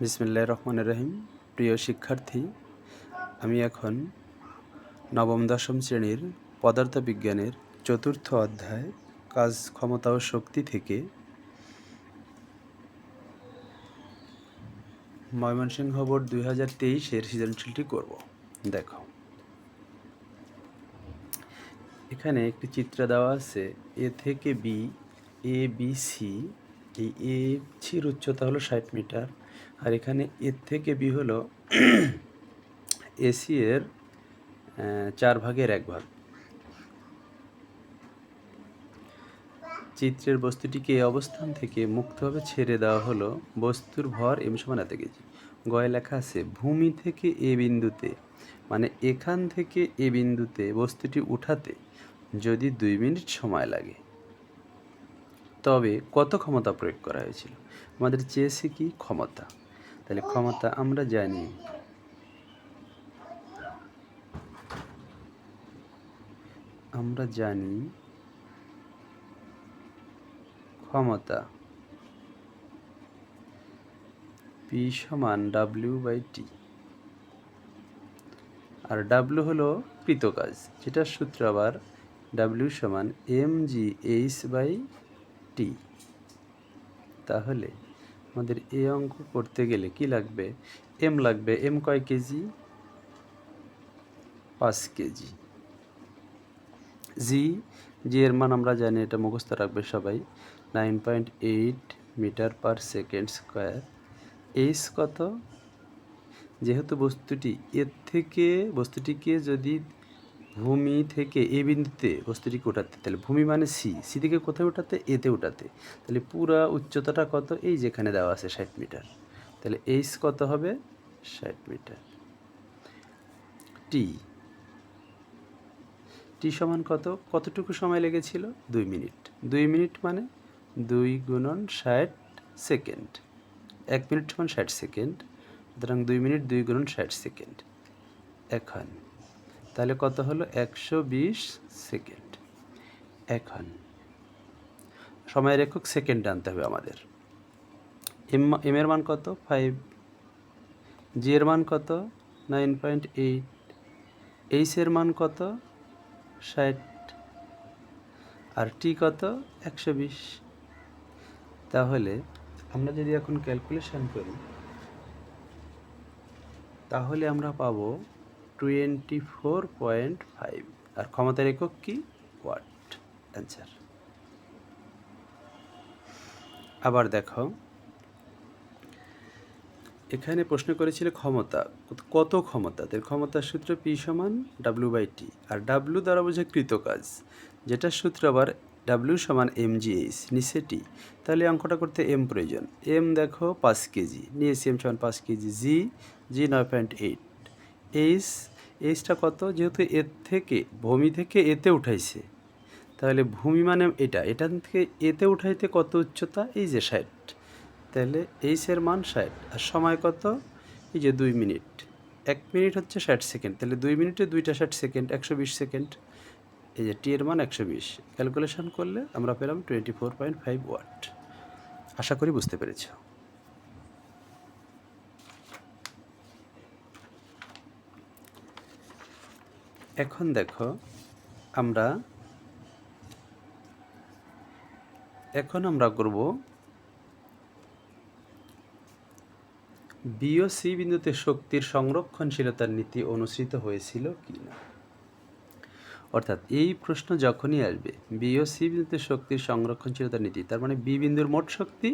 বিসমিল্লাহ রহমান রহিম। প্রিয় শিক্ষার্থী, আমি এখন নবম দশম শ্রেণির পদার্থবিজ্ঞানের চতুর্থ অধ্যায়, কাজ ক্ষমতা ও শক্তি থেকে ময়মনসিংহ বোর্ড দুই হাজার তেইশের সৃজনশীলটি করব। দেখো। এখানে একটি চিত্র দেওয়া আছে, এ থেকে বি, এ, বি, সি, এই এ সির উচ্চতা হলো ষাট মিটার। আর এখানে এ থেকে বি হলো এসি এর চার ভাগের এক ভাগ। চিত্রের বস্তুটিকে এই অবস্থান থেকে মুক্তভাবে ছেড়ে দেওয়া হলো বস্তুর ভর এম সমান এত কেজি। গয়ে লেখা আছে, ভূমি থেকে এ বিন্দুতে মানে এখান থেকে এ বিন্দুতে বস্তুটি উঠাতে যদি দুই মিনিট সময় লাগে। তবে কত ক্ষমতা প্রয়োগ করা হয়েছিল? আমাদের চেয়েছে কি ক্ষমতা? তাহলে ক্ষমতা আমরা জানি। আমরা জানি ক্ষমতা পি সমান ডাব্লিউ বাই টি আর ডাব্লিউ হলো কৃতকাজ যেটার সূত্র আবার ডাব্লিউ সমান M G H by T তাহলে আমাদের এই অঙ্ক করতে গেলে কি লাগবে? এম লাগবে, এম কয় কেজি? পাঁচ কেজি। জি জি এর মান আমরা জানি, এটা মুখস্থ রাখবে সবাই। Nine point eight metre per second square. H কত? যেহেতু বস্তুটি এর থেকে, বস্তুটিকে যদি ভূমি থেকে এ বিন্দুতে বস্তুটিকে ওঠাতে, তাহলে ভূমি মানে সি সি থেকে কোথায় ওঠাতে এতে ওঠাতে। তাহলে পুরা উচ্চতাটা কত? এই যেখানে দেওয়া আছে ষাট মিটার। তাহলে এইস কত হবে? ষাট মিটার। টি টি সমান কত? কতটুকু সময় লেগেছিল? দুই মিনিট। দুই মিনিট মানে দুই গুণন ষাট সেকেন্ড। এক মিনিট সমান ষাট সেকেন্ড। সুতরাং দুই মিনিট দুই গুণন ষাট সেকেন্ড। এখন তাহলে কত হলো? একশো বিশ সেকেন্ড। এখন সময়ের একক সেকেন্ড আনতে হবে আমাদের। এম এম এর মান কত? ফাইভ। জি এর মান কত? Nine point eight. এইচ এর মান কত? ষাট। আর টি কত? একশো বিশ। তাহলে আমরা যদি এখন ক্যালকুলেশন করি, তাহলে আমরা পাবো টোয়েন্টি ফোর পয়েন্ট ফাইভ। আর ক্ষমতার একক কি? Watt, answer. আবার দেখো। এখানে প্রশ্ন করেছিল ক্ষমতা। কত ক্ষমতা? তাদের ক্ষমতার সূত্র পি সমান ডাব্লিউ বাই টি আর ডাব্লিউ দ্বারা বোঝায় কৃতকাজ, যেটার সূত্র আবার ডাব্লিউ সমান এম জি এইচ নিচে টি তাহলে অঙ্কটা করতে এম প্রয়োজন। এম দেখো পাঁচ কেজি। নিয়েছি এম সমান পাঁচ কেজি। জি জি নয় পয়েন্ট এইট এইচ, এইচটা কত? যেহেতু এর থেকে, ভূমি থেকে এতে উঠাইছে। তাহলে ভূমি মানে এটা। এটান থেকে এতে উঠাইতে কত উচ্চতা? এই যে ষাট। তাহলে এইচের মান ষাট। আর সময় কত? এই যে দুই মিনিট। এক মিনিট হচ্ছে ষাট সেকেন্ড। তাহলে দুই মিনিটে দুইটা ষাট সেকেন্ড, একশো বিশ সেকেন্ড। এই যে টি এর মান একশো বিশ। ক্যালকুলেশন করলে আমরা পেলাম twenty four point five watt. আশা করি বুঝতে পেরেছ। এখন দেখো, আমরা এখন আমরা করব বি ও সি বিন্দুতে শক্তির সংরক্ষণশীলতার নীতি অনুসৃত হয়েছিল কি না অর্থাৎ এই প্রশ্ন যখনই আসবে বি ও সি বিন্দুতে শক্তির সংরক্ষণশীলতার নীতি, তার মানে বি বিন্দুর মোট শক্তি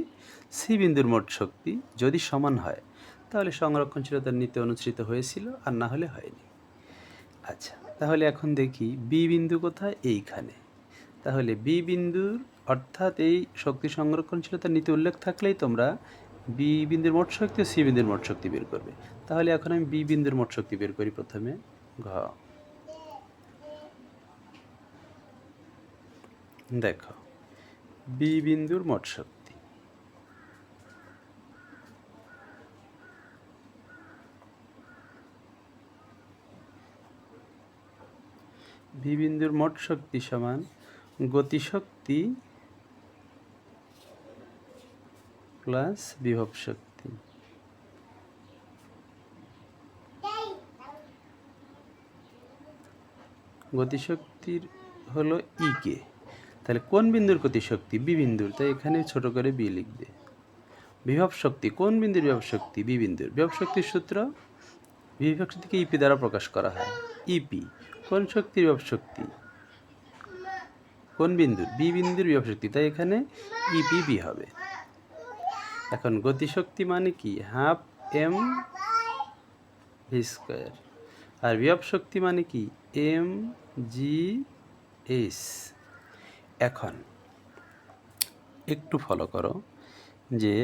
সি বিন্দুর মোট শক্তি যদি সমান হয়, তাহলে সংরক্ষণশীলতার নীতি অনুসৃত হয়েছিল আর না হলে হয়নি। আচ্ছা তাহলে এখন দেখি বি বিন্দু কোথায়? এইখানে। তাহলে বি বিন্দুর অর্থাৎ এই শক্তি সংরক্ষণশীলতার নীতি উল্লেখ থাকলেই তোমরা বি বিন্দুর মোট শক্তি ও সি বিন্দুর মোট শক্তি বের করবে। তাহলে এখন আমি বি বিন্দুর মোট শক্তি বের করি প্রথমে ঘ। দেখো বি বিন্দুর মোট শক্তি। ভি বিন্দুর মোট শক্তি সমান গতিশক্তি প্লাস বিভব শক্তি। গতিশক্তির হলো ই কে। তাহলে কোন বিন্দুর গতিশক্তি? বি বিন্দুর। তাই এখানে ছোট করে বি লিখবে। বিভব শক্তি। কোন বিন্দুর বিভব শক্তি? বি বিন্দুর। বিভব শক্তির সূত্র? বিভব শক্তিকে ইপি দ্বারা প্রকাশ করা হয়। ইপি কোন শক্তির বিভব শক্তি? কোন বিন্দুর? বি বিন্দুর বিভব শক্তি। তাই এখানে ইপি বি হবে। এখন গতিশক্তি মানে কি? Half M V square. আর বিভব শক্তি মানে কি? M G S. এখন একটু ফলো করো যে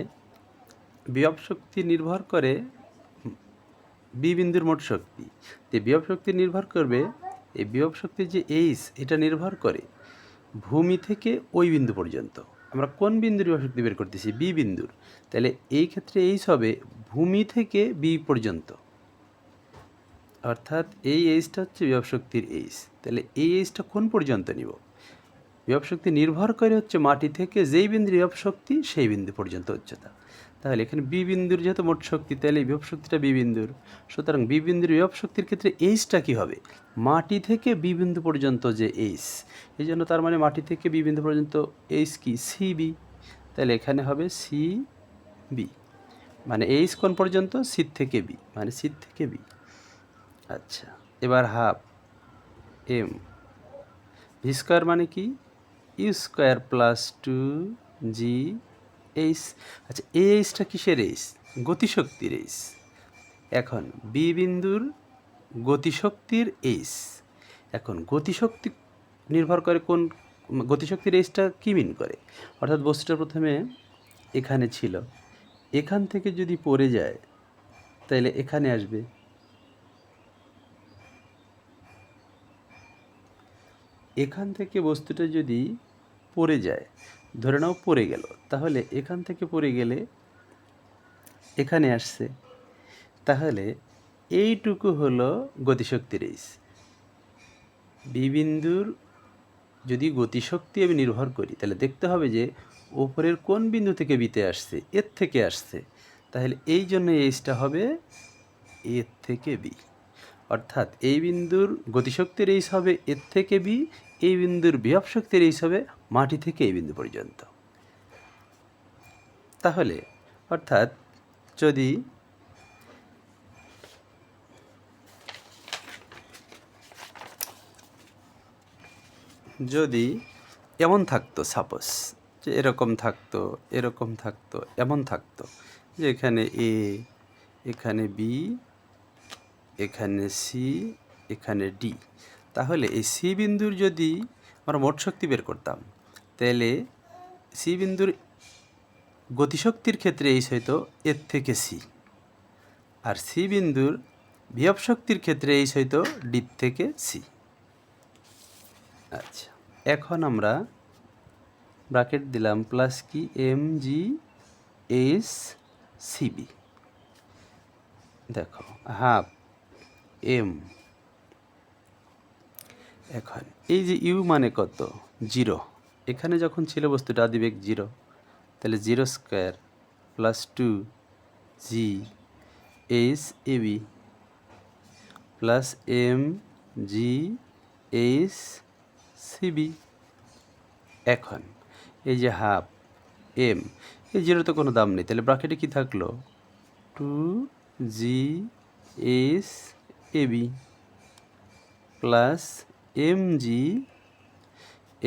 বিভব শক্তি নির্ভর করে বি বিন্দুর মোট শক্তি। তো বিভব শক্তি নির্ভর করবে এই বিভব শক্তির যে এইস এটা নির্ভর করে ভূমি থেকে ওই বিন্দু পর্যন্ত। আমরা কোন বিন্দুর বিভব শক্তি বের করতেছি? বি বিন্দুর। তাহলে এই ক্ষেত্রে এইস হবে ভূমি থেকে বি পর্যন্ত। অর্থাৎ এই এইচটা হচ্ছে বিভব শক্তির এইচ। তাহলে এই এইচটা কোন পর্যন্ত নিব? বিভব শক্তি নির্ভর করে হচ্ছে মাটি থেকে যেই বিন্দুর বিভব শক্তি, সেই বিন্দু পর্যন্ত উচ্চতা। তাহলে এখানে বি বিন্দুর যেহেতু মোট শক্তি, তাহলে বিভব শক্তিটা বি বিন্দুর। সুতরাং বি বিন্দুর বিভব শক্তির ক্ষেত্রে এইচটা কী হবে? মাটি থেকে বি বিন্দু পর্যন্ত যে এইচ এই জন্য তার মানে মাটি থেকে বি বিন্দু পর্যন্ত এইচ কি? সি বি তাহলে এখানে হবে সি বি মানে এইচ কোন পর্যন্ত? সিট থেকে বি মানে সিট থেকে বি আচ্ছা এবার হাফ এম ভি স্কোয়ার মানে কি? U square plus two G H আচ্ছা এই এইচটা কিসের এইচ গতিশক্তির এইচ এখন বি বিন্দুর গতিশক্তির এইচ এখন গতিশক্তি নির্ভর করে কোন, গতিশক্তির এইচটা কী মিন করে? অর্থাৎ বস্তুটা প্রথমে এখানে ছিল। এখান থেকে যদি পড়ে যায় তাহলে এখানে আসবে। এখান থেকে বস্তুটা যদি পড়ে যায় ধরে নাও পড়ে গেল। তাহলে এখান থেকে পড়ে গেলে এখানে আসছে। তাহলে এইটুকু হলো গতিশক্তির এইস বি বিন্দুর যদি গতিশক্তি আমি নির্ভর করি, তাহলে দেখতে হবে যে ওপরের কোন বিন্দু থেকে বিতে আসছে, এর থেকে আসছে। তাহলে এই জন্য এইচটা হবে এর থেকে বি অর্থাৎ এই বিন্দুর গতিশক্তির এইস হবে এর থেকে বি এই বিন্দুর বিভব শক্তির হিসাবে মাটি থেকে এই বিন্দু পর্যন্ত। তাহলে, অর্থাৎ যদি যদি এমন থাকতো সাপোজ যে এরকম থাকতো এরকম থাকতো, এমন থাকতো, যে এখানে এ এখানে বি এখানে সি এখানে ডি তাহলে এই সি বিন্দুর যদি আমরা মোট শক্তি বের করতাম, তাহলে সি বিন্দুর গতিশক্তির ক্ষেত্রে এই হয়তো এর থেকে সি। আর সি বিন্দুর বিভব শক্তির ক্ষেত্রে এই হয়তো ডি থেকে সি। আচ্ছা এখন আমরা ব্রাকেট দিলাম প্লাস কি এম জি এস সিবি দেখো, হাফ এম এখন এই যে ইউ মানে কত? জিরো। এখানে যখন ছিল বস্তুটা আদিবেগ জিরো, তাহলে zero square plus two G H A B plus M G H CB এখন এই যে হাফ এম, এই জিরোর তো কোনো দাম নেই। তাহলে ব্রাকেটে কি থাকল? Two G S A B plus M G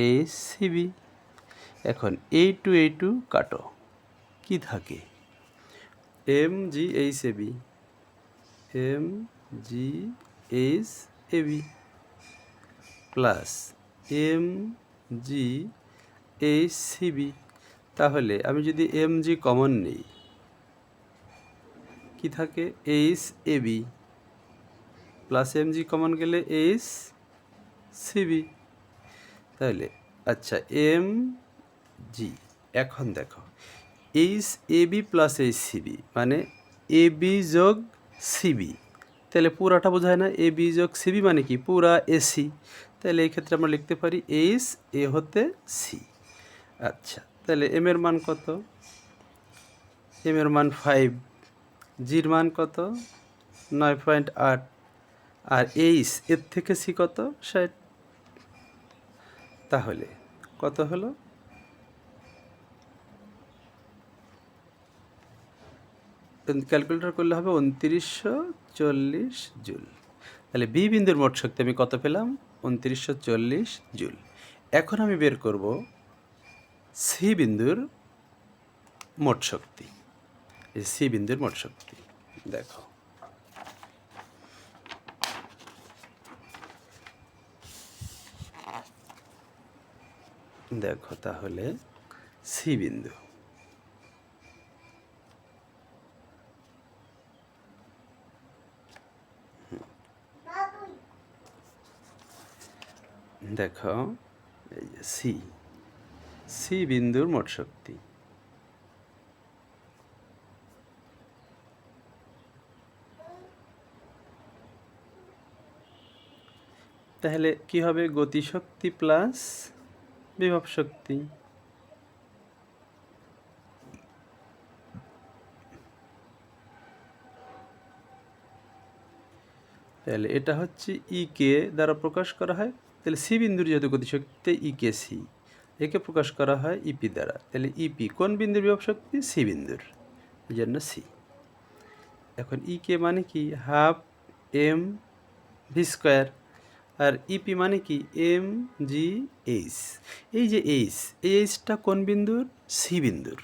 S CB এখন এই টু এই টু কাটো। কি থাকে? M G H A B M G H A B plus M G H CB তাহলে আমি যদি এম জি কমন নিই, কি থাকে? H A B plus M G common গেলে এইচ সিবি তাহলে আচ্ছা এম জি এখন দেখো। H A B plus H CB মানে এ বি যোগ সিবি তাহলে পুরাটা বোঝায় না এ বি যোগ সিবি মানে কি? পুরা এসি তাহলে এই ক্ষেত্রে আমরা লিখতে পারি এইচ এ হতে সি আচ্ছা তাহলে এম এর মান কত? এম এর মান ফাইভ জির মান কত? নয় পয়েন্ট আট। আর এইচ এর থেকে সি কত? ষাট। তাহলে কত হলো? ক্যালকুলেটর করলে হবে উনত্রিশশো চল্লিশ জুল। তাহলে বি বিন্দুর মোট শক্তি আমি কত পেলাম? উনত্রিশশো চল্লিশ জুল। এখন আমি বের করব সি বিন্দুর মোট শক্তি। সি বিন্দুর মোট শক্তি। দেখো। দেখো তাহলে, সি বিন্দু। দেখো, এই যে সি। সি বিন্দুর মোট শক্তি। তাহলে কি হবে? গতিশক্তি প্লাস বিভব শক্তি। তাহলে এটা হচ্ছে ই কে দ্বারা প্রকাশ করা হয়। তাহলে সি বিন্দুর যেহেতু গতিশক্তি ই কে সি একে প্রকাশ করা হয় ইপি দ্বারা। তাহলে ইপি কোন বিন্দুর বিভব শক্তি? সি বিন্দুর। এই জন্য সি এখন ই কে মানে কি? Half M V square. আর ইপি মানে কি? এম জি এইচ এই যে এইচ এই এইচটা কোন বিন্দুর? সি বিন্দুর।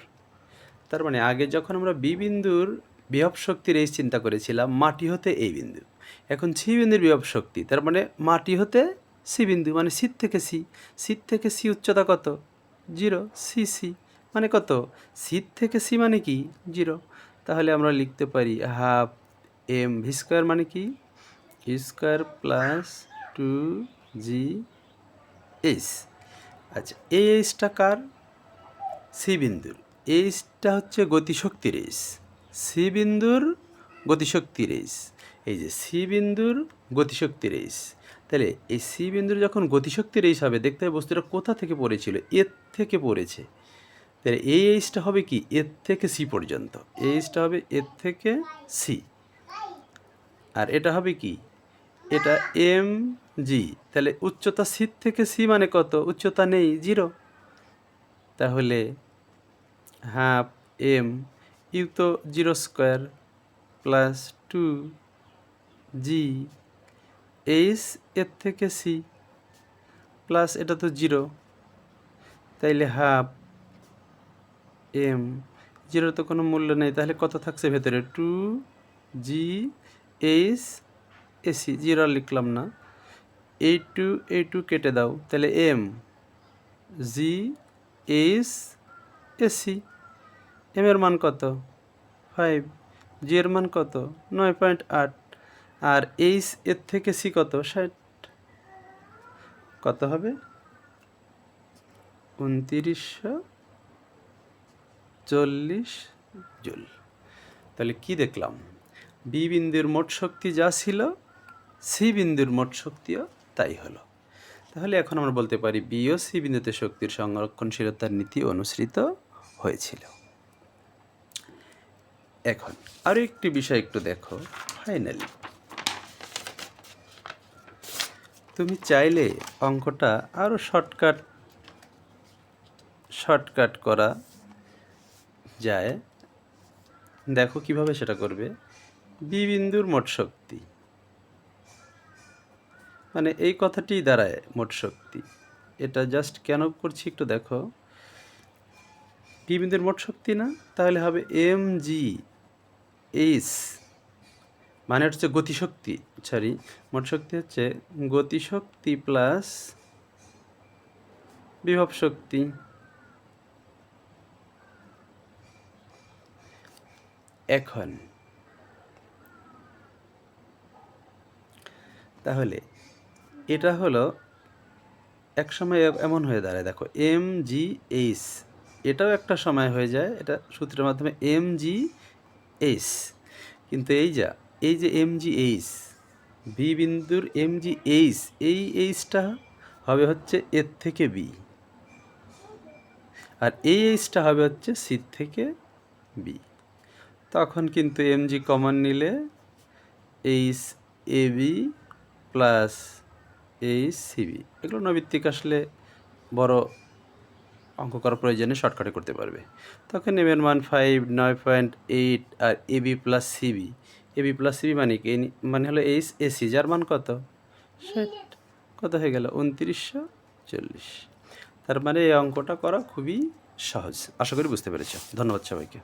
তার মানে আগে যখন আমরা বি বিন্দুর বিভব শক্তির এইচ চিন্তা করেছিলাম, মাটি হতে এই বিন্দু। এখন সি বিন্দুর বিভব শক্তি, তার মানে মাটি হতে সি বিন্দু মানে সিট থেকে সি সিট থেকে সি উচ্চতা কত? জিরো সি সি মানে কত? সিট থেকে সি মানে কি? জিরো তাহলে আমরা লিখতে পারি হাফ এম ভি স্কোয়ার মানে কি? Square plus two G H. আচ্ছা এই এইচটা কার? সি বিন্দুর। এইচটা হচ্ছে গতিশক্তির এইচ। সি বিন্দুর গতিশক্তির এইচ। এই যে সি বিন্দুর গতিশক্তির এইচ। তাহলে এই সি বিন্দুর যখন গতিশক্তির এইচ হবে, দেখতে হবে বস্তুটা কোথা থেকে পড়েছিল, এর থেকে পড়েছে। তাহলে এই এইচটা হবে কি? এর থেকে সি পর্যন্ত। এই এইচটা হবে এর থেকে সি। আর এটা হবে কি? এটা এম জি তাহলে উচ্চতা সি থেকে সি মানে কত? উচ্চতা নেই জিরো তাহলে হাফ এম ইউ তো zero square plus two G H এর থেকে সি প্লাস এটা তো জিরো তাইলে হাফ এম জিরোর তো কোনো মূল্য নেই। তাহলে কত থাকছে ভেতরে? Two G H AC zero লিখলাম না। এই টু এই টু কেটে দাও, তাহলে M, G, H AC M এর মান কত? ফাইভ। জি এর মান কত? নয় পয়েন্ট আট। আর এইচ এর থেকে সি কত? ষাট। কত হবে? উনতিরিশশো চল্লিশ জুল। তাহলে কি দেখলাম? বি বিন্দুর মোট শক্তি যা ছিল সি বিন্দুর মোট শক্তিও তাই হলো। তাহলে এখন আমরা বলতে পারি বি ও সি বিন্দুতে শক্তির সংরক্ষণশীলতার নীতি অনুসৃত হয়েছিল। এখন আরও একটি বিষয় একটু দেখো ফাইনালি তুমি চাইলে অঙ্কটা আরও শর্টকাট শর্টকাট করা যায়। দেখো কীভাবে সেটা করবে। বি বিন্দুর মোট শক্তি। মানে এই কথাটি দাঁড়ায় মোট শক্তি। এটা জাস্ট কেন করছি একটু দেখো। বি বিন্দুর মোট শক্তি না? তাহলে হবে এম জি এইচ মানে হচ্ছে গতিশক্তি সরি মোট শক্তি হচ্ছে গতিশক্তি প্লাস বিভব শক্তি। এখন, তাহলে এটা হলো এক সময় এমন হয়ে দাঁড়ায়, দেখো এম জি এইচ এটাও একটা সময় হয়ে যায়, এটা সূত্রের মাধ্যমে এম জি এইচ কিন্তু এই যা, এই যে এম জি এইচ বি বিন্দুর এম জি এইচ এই এইচটা হবে হচ্ছে এর থেকে বি আর এই এইচটা হবে হচ্ছে সি থেকে বি তখন কিন্তু এম জি কমন নিলে H A B plus H CB এগুলো নৈবিত্তিক আসলে বড় অঙ্ক করার প্রয়োজনে শর্টকাটে করতে পারবে। তখন নেবেন মান ফাইভ নয় পয়েন্ট এইট আর AB plus CB AB plus CB মানে কি? মানে হলো এইচ এসি যার মান কত? কত হয়ে গেল? উনত্রিশশো চল্লিশ। তার মানে এই অঙ্কটা করা খুবই সহজ। আশা করি বুঝতে পেরেছ। ধন্যবাদ সবাইকে।